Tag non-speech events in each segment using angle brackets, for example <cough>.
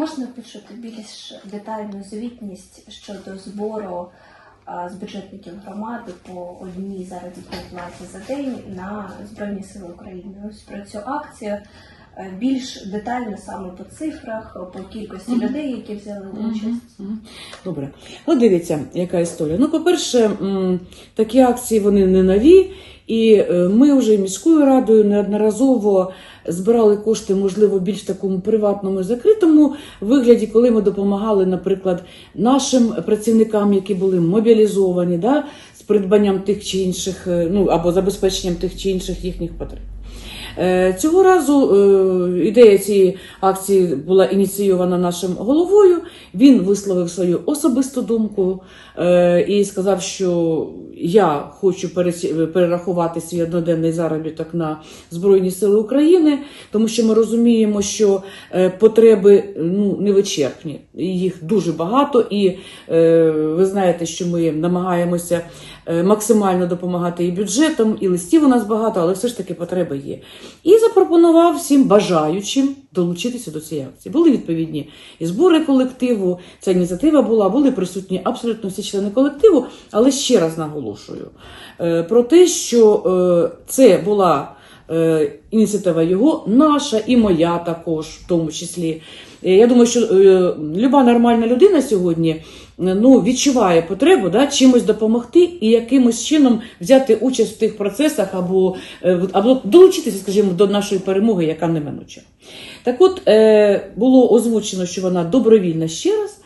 Можна почути більш детальну звітність щодо збору з бюджетників громади по одній заробітній платі за день на Збройні Сили України? Ось про цю акцію е, більш детально саме по цифрах, по кількості людей, які взяли участь. Добре. Ну, дивіться, яка історія. Ну, по-перше, такі акції вони не нові, і е, ми вже міською радою неодноразово збирали кошти, можливо, більш такому приватному закритому вигляді, коли ми допомагали, наприклад, нашим працівникам, які були мобілізовані, да, з придбанням тих чи інших, е, ну або забезпеченням тих чи інших їхніх потреб. Е, Цього разу ідея цієї акції була ініційована нашим головою. Він висловив свою особисту думку е, і сказав, що я хочу перерахувати свій одноденний заробіток на Збройні Сили України, тому що ми розуміємо, що е, потреби ну, невичерпні, їх дуже багато, і е, ви знаєте, що ми намагаємося максимально допомагати і бюджетом, і листів у нас багато, але все ж таки потреби є. І запропонував всім бажаючим долучитися до цієї акції. Були відповідні і збори колективу. Ця ініціатива була, були присутні абсолютно всі члени колективу, але ще раз наголошую е, про те, що е, це була ініціатива його, наша і моя також, в тому числі. Е, Я думаю, що е, люба нормальна людина сьогодні е, ну, відчуває потребу да, чимось допомогти і якимось чином взяти участь в тих процесах або, е, або долучитися, скажімо, до нашої перемоги, яка неминуча. Так от е, було озвучено, що вона добровільна ще раз.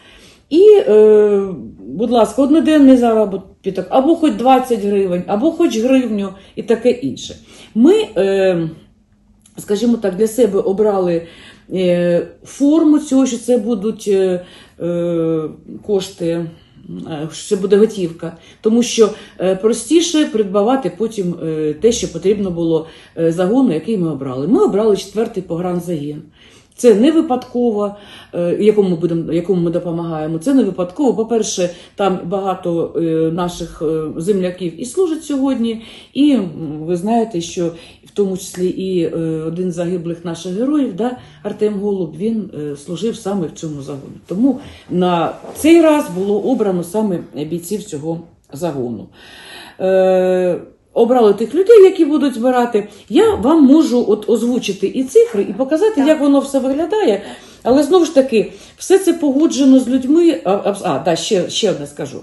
І, е, будь ласка, одноденний заробіток, або хоч 20 гривень, або хоч гривню і таке інше. Ми, е, скажімо так, для себе обрали е, форму цього, що це будуть е, кошти, що це буде готівка, тому що простіше придбавати потім те, що потрібно було загону, який ми обрали. Ми обрали четвертий погранзагін. Це не випадково, е, якому ми будемо, якому ми допомагаємо. Це не випадково. По-перше, там багато е, наших е, земляків і служать сьогодні. І ви знаєте, що в тому числі і один з загиблих наших героїв, да, Артем Голуб, він служив саме в цьому загоні. Тому на цей раз було обрано саме бійців цього загону. Обрали тих людей, які будуть збирати. Я вам можу от озвучити і цифри, і показати, Так. як воно все виглядає. Але знову ж таки, все це погоджено з людьми. А, а, а да, ще, ще одне скажу.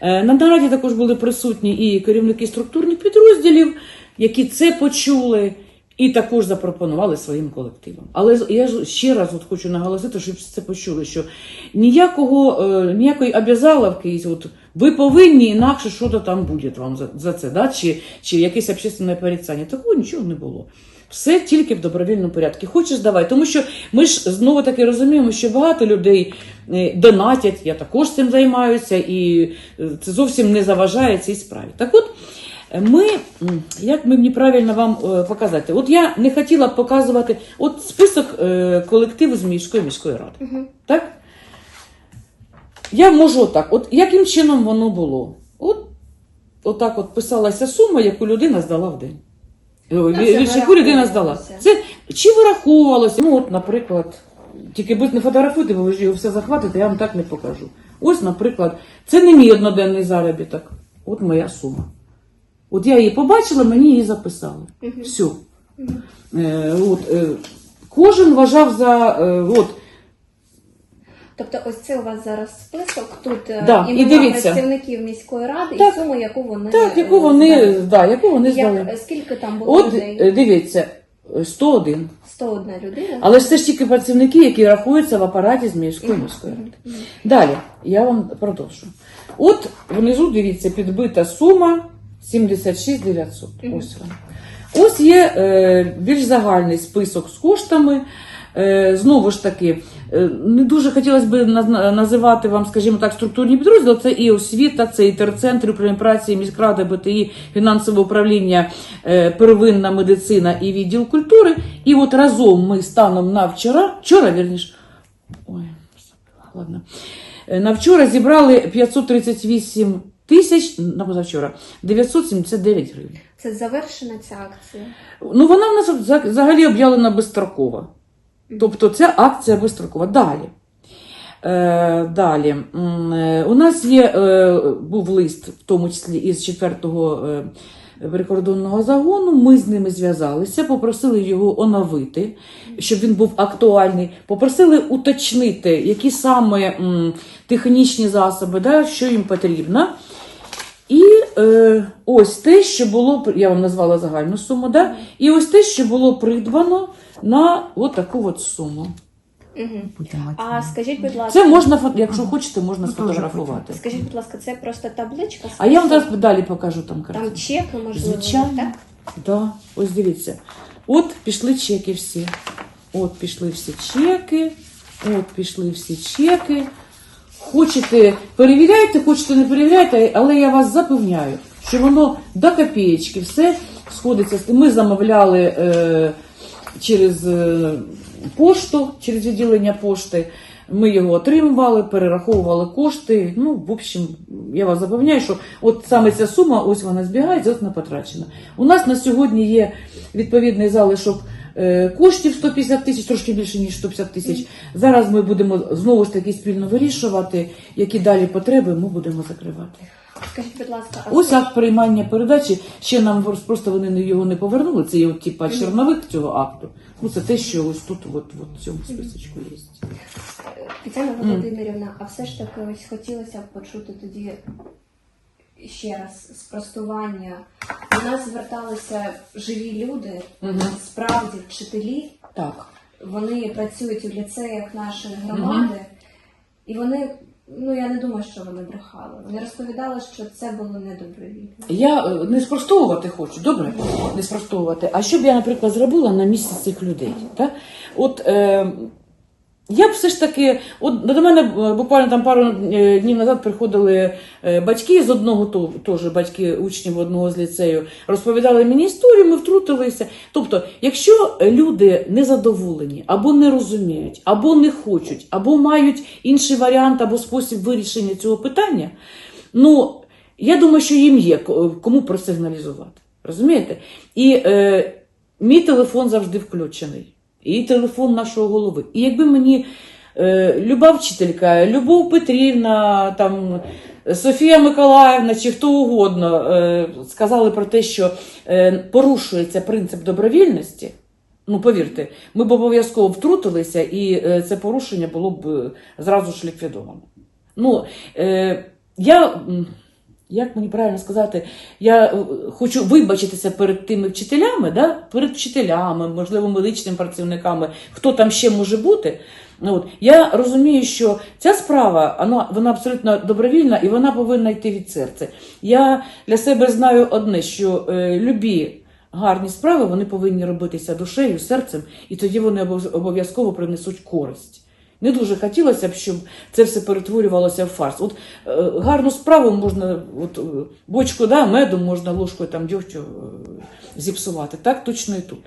Е, на нараді також були присутні і керівники структурних підрозділів, які це почули. І також запропонували своїм колективам. Але я ще раз от хочу наголосити, щоб це почули, що ніякого, е, ніякої обязаловки, от, ви повинні, інакше що то там буде вам за, за це, да? чи, чи якесь общественне порицання. Такого нічого не було. Все тільки в добровільному порядку. Хочеш давай. Тому що ми ж знову таки розуміємо, що багато людей е, донатять, я також цим займаюся, і е, це зовсім не заважає цій справі. Так от. Ми, як мені правильно вам е, показати? От я не хотіла б показувати от список е, колективу з міської міської ради. Мгм. Так? Я можу отак. От яким чином воно було? От, отак от писалася сума, яку людина здала в день. Ой, яку людина здала. Це чи вираховувалося? Ну, от, наприклад, тільки будь не фотографуйте, бо ви ж його все захватите, я вам так не покажу. Ось, наприклад, це не мій одноденний заробіток. От моя сума. От я її побачила, мені її записали. Все. Е, от, е, кожен вважав за. Е, от, Тобто, ось це у вас зараз список. Тут е, Да, і імена дивіться. працівників міської ради Так. і суму, яку вони так, е, яку вони, здали. да, яку вони здали. Як, скільки там було От людей? е, дивіться, е, 101. 101 людина. Але ж це ж тільки працівники, які рахуються в апараті з міської міської ради. Далі, я вам продовжу. От внизу, дивіться, підбита сума 76 900. Мгм. Ось вона. Ось є е, більш загальний список з коштами. Е, знову ж таки, е, не дуже хотілося б називати вам, скажімо так, структурні підрозділи. Це і освіта, це і терцентр управління праці, міськрада, БТІ, фінансове управління, е, первинна медицина і відділ культури. І от разом ми станом на вчора, вчора, вірніше, ой, ладно. Е, На вчора зібрали 538 тисяч, на позавчора, 979 гривень. Це завершена ця акція. Ну, вона в нас взагалі об'явлена безстрокова. Тобто ця акція безстрокова. Далі. Е, далі. Е, У нас є, е, був лист, в тому числі із 4-го е, прикордонного загону. Ми з ними зв'язалися, попросили його оновити, щоб він був актуальний. Попросили уточнити, які саме м, технічні засоби, да, що їм потрібно. І е, ось те, що було, я вам назвала загальну суму, да? і ось те, що було придбано на от таку от суму. Угу. А скажіть, будь ласка, Це можна, фо- якщо хочете, можна Ну, сфотографувати. скажіть, будь ласка, це просто табличка? А я вам зараз далі покажу там картину. там чеки, можливо, Звичайно. так? Да, ось дивіться. От пішли чеки всі. От пішли всі чеки. От пішли всі чеки. Хочете, перевіряйте, хочете, не перевіряйте, але я вас запевняю, що воно до копієчки все сходиться. Ми замовляли е, через е, пошту, через відділення пошти. Ми його отримували, перераховували кошти. Ну, в общем, я вас запевняю, що от саме ця сума, ось вона збігається, ось вона потрачена. У нас на сьогодні є відповідний залишок коштів 150 тисяч, трошки більше, ніж 150 тисяч. Зараз ми будемо знову ж таки спільно вирішувати, які далі потреби ми будемо закривати. Скажіть, будь ласка, а Ось акт приймання передачі. Ще нам просто вони його не повернули. Це є от типа черновик цього акту. Ну це те, що ось тут, от, в цьому списочку є. Тетяна Володимирівна, а все ж таки ось хотілося б почути тоді ще раз спростування. До нас зверталися живі люди, Мгм. справді вчителі. Так. Вони працюють у ліцеях нашої громади, і вони, ну я не думаю, що вони брехали. Вони розповідали, що це було недобровільно. Я е, не спростовувати хочу, добре? Не спростовувати. А що б я, наприклад, зробила на місці цих людей? Так? От е, я б все ж таки, от до мене е, буквально там пару е, днів назад приходили е, батьки з одного, теж батьки учнів одного з ліцею, розповідали мені історію, ми втрутилися. Тобто, якщо люди незадоволені, або не розуміють, або не хочуть, або мають інший варіант або спосіб вирішення цього питання, ну я думаю, що їм є ко- кому просигналізувати. Розумієте? І е, мій телефон завжди включений, і телефон нашого голови. І якби мені е, люба вчителька, Любов Петрівна, там, Софія Миколаївна чи хто угодно е, сказали про те, що е, порушується принцип добровільності. Ну, повірте, ми б обов'язково втрутилися, і е, це порушення було б е, зразу ж ліквідовано. Ну, е, я, як мені правильно сказати, я е, хочу вибачитися перед тими вчителями, да? перед вчителями, можливо, медичними працівниками, хто там ще може бути. Ну, От. Я розумію, що ця справа вона, вона абсолютно добровільна і вона повинна йти від серця. Я для себе знаю одне, що е, любі гарні справи вони повинні робитися душею, серцем, і тоді вони обов'язково принесуть користь. Не дуже хотілося б, щоб це все перетворювалося в фарс. От е, гарну справу можна, от, е, бочку да, меду можна ложкою там дьогтю е, зіпсувати. Так точно і тут.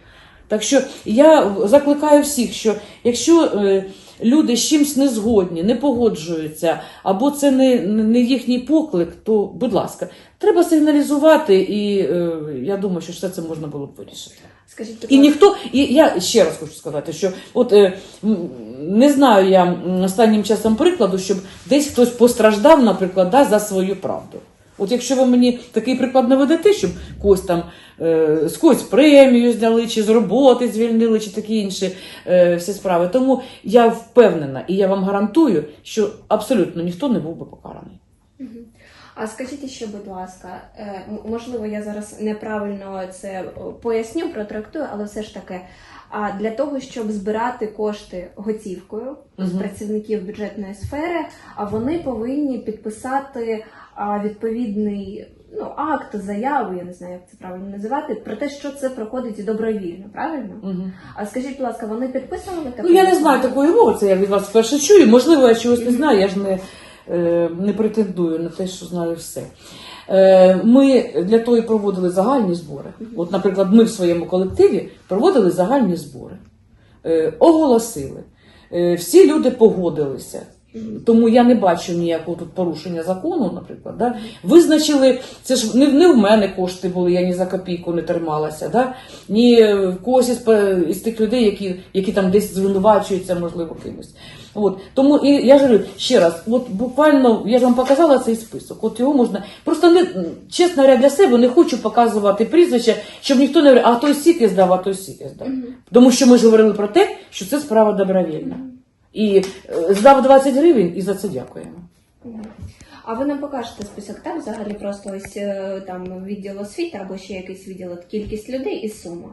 Так що я закликаю всіх, що якщо е, люди з чимсь не згодні, не погоджуються, або це не, не їхній поклик, то, будь ласка, треба сигналізувати, і е, я думаю, що все це можна було б вирішити. Скажіть, І ніхто, і я ще раз хочу сказати, що от е, не знаю я останнім часом прикладу, щоб десь хтось постраждав, наприклад, да, за свою правду. От якщо ви мені такий приклад наведете, щоб когось там е, з когось премію зняли, чи з роботи звільнили, чи такі інші е, всі справи. Тому я впевнена і я вам гарантую, що абсолютно ніхто не був би покараний. А скажіть ще, будь ласка, е, можливо, я зараз неправильно це поясню, протрактую, але все ж таки, а для того, щоб збирати кошти готівкою з працівників бюджетної сфери, а вони повинні підписати відповідний ну, акт, заяву, я не знаю, як це правильно називати, про те, що це проходить добровільно, правильно? Угу. А скажіть, будь ласка, вони підписували таку? Ну, я не знаю такої мови, це я від вас вперше чую. Можливо, я чогось не знаю, я ж не, е, не претендую на те, що знаю все. Е, Ми для того і проводили загальні збори. От, наприклад, ми в своєму колективі проводили загальні збори, Е, оголосили. Е, Всі люди погодилися. Тому я не бачу ніякого тут порушення закону, наприклад. Да? Визначили, це ж не, не в мене кошти були, я ні за копійку не трималася, да? ні в когось із, із тих людей, які, які там десь звинувачуються, можливо, кимось. От. Тому і я ж говорю ще раз, от буквально я ж вам показала цей список. От його можна. Просто не чесно говоря, для себе не хочу показувати прізвища, щоб ніхто не говорив, а той сіки здав, а той сіки здав. Тому що ми ж говорили про те, що це справа добровільна. І е, здав 20 гривень і за це дякуємо. А ви нам покажете список так взагалі просто ось е, там відділ освіти або ще якийсь відділ, от кількість людей і сума.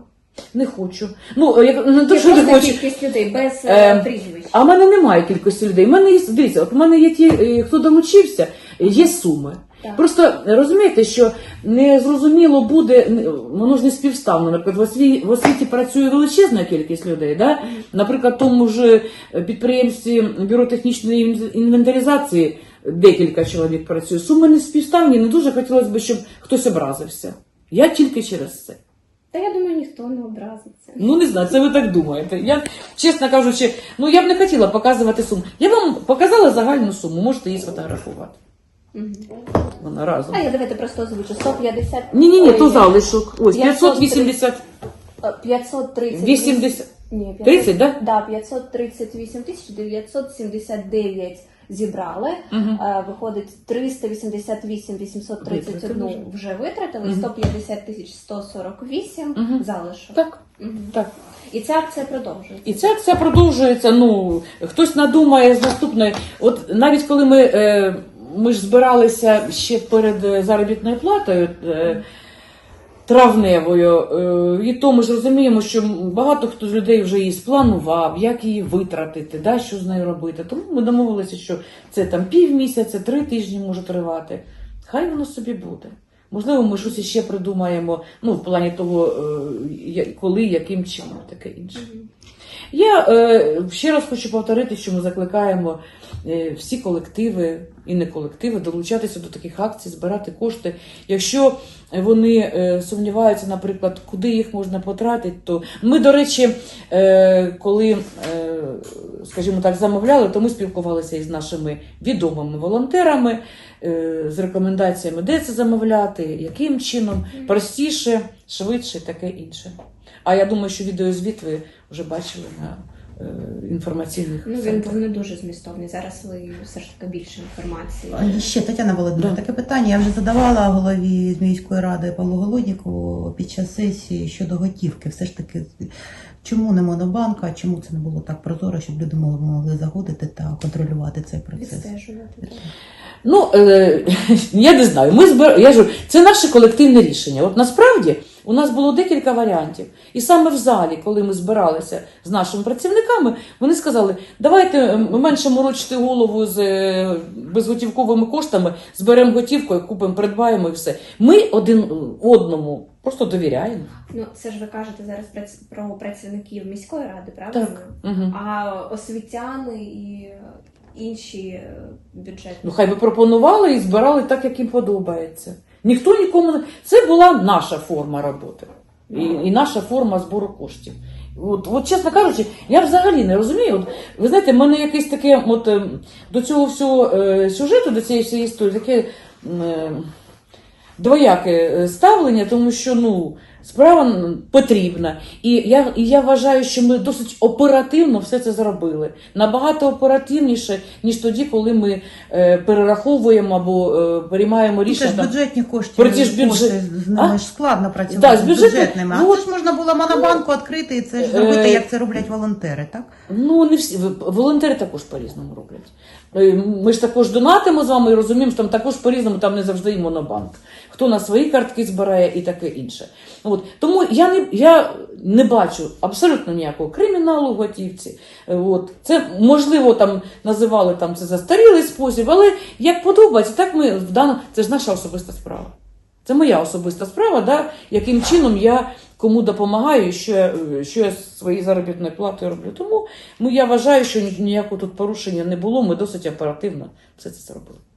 Не хочу. Ну, як, не то, що не хочу. кількість людей без Е, е, прізвищ. А в мене немає кількості людей. У мене є, дивіться, от у мене є ті, е, хто долучився, є суми. Так. Просто розумієте, що не зрозуміло буде, воно ж не співставно. Наприклад, в освіті, в освіті працює величезна кількість людей. Да? Наприклад, тому ж е, підприємстві бюро технічної інвентаризації декілька чоловік працює. Суми не співставні, не дуже хотілося б, щоб хтось образився. Я тільки через це. Та я думаю, ніхто не образиться. Ну не знаю, це ви так думаєте. Я, чесно кажучи, ну я б не хотіла показувати суму. Я вам показала загальну суму, можете її сфотографувати. Вона разом. А я давайте просто озвучу 150. Ні, ні, ні, то залишок. Ось 530. 580, е, 530. 80. Ні, 500, 30, да? Да, 538 тисяч 979 зібрали. Е, Виходить 388 831 Витратили вже витратили, Мгм. 150 тисяч 148 Мгм. залишок. Так, так. І ця акція продовжується. І це все продовжується. Ну хтось надумає з наступної. От навіть коли ми, е, ми ж збиралися ще перед е, заробітною платою. Е, Травневою, е, і то ми ж розуміємо, що багато хто з людей вже її спланував, як її витратити, да, що з нею робити. Тому ми домовилися, що це там півмісяця, три тижні може тривати. Хай воно собі буде. Можливо, ми щось іще придумаємо, ну, в плані того, коли, яким чином, таке інше. Я е, ще раз хочу повторити, що ми закликаємо е, всі колективи і не колективи долучатися до таких акцій, збирати кошти. Якщо вони е, сумніваються, наприклад, куди їх можна потратити, то ми, до речі, е, коли, е, скажімо так, замовляли, то ми спілкувалися із нашими відомими волонтерами з рекомендаціями, де це замовляти, яким чином, простіше, швидше, таке інше. А я думаю, що відеозвіт ви вже бачили на інформаційних Ну, він був не дуже змістовний. Зараз ви все ж таки більше інформації. А Ще Тетяна Володимирівна, Да. таке питання. Я вже задавала голові з міської ради Павлу Голодніку під час сесії щодо готівки. Все ж таки, чому не монобанка, чому це не було так прозоро, щоб люди могли, заходити та контролювати цей процес? Відстежувати. Ну, е, <laughs> я не знаю. Ми збир... я ж, це наше колективне рішення. От насправді у нас було декілька варіантів. І саме в залі, коли ми збиралися з нашими працівниками, вони сказали: давайте е, менше морочити голову з е, безготівковими коштами, зберемо готівку, купимо, придбаємо і все. Ми один одному просто довіряємо. Ну, це ж ви кажете зараз про працівників міської ради, правильно? Так. Угу. А освітяни і інші е, бюджетні. Ну, хай би пропонували і збирали так, як їм подобається. Ніхто нікому не. Це була наша форма роботи і, і наша форма збору коштів. От, от, чесно кажучи, я взагалі не розумію. От, ви знаєте, в мене якесь таке от, е, до цього всього е, сюжету, до цієї всієї історії, таке е, двояке е, ставлення, тому що ну, справа потрібна. І я, і я вважаю, що ми досить оперативно все це зробили. Набагато оперативніше, ніж тоді, коли ми е, перераховуємо або е, приймаємо Ну, Це ж бюджетні кошти, Про ті ж бюджет- ж складно працювати Да, з з бюджетними. ну, а це ж можна було монобанку відкрити і це ж зробити, Е, як це роблять волонтери, так? Ну, не всі. Волонтери також по-різному роблять. Е, Ми ж також донатимо з вами і розуміємо, що там також по-різному, там не завжди і монобанк. Хто на свої картки збирає і таке інше. От. Тому я не, я не бачу абсолютно ніякого криміналу в готівці. Е, От. Це можливо там називали там це застарілий спосіб, але як подобається, так ми в даному це ж наша особиста справа. Це моя особиста справа, да, яким чином я кому допомагаю, і що що я свої заробітної плати роблю. Тому ну, я вважаю, що ні- ніякого тут порушення не було. Ми досить оперативно все це зробили.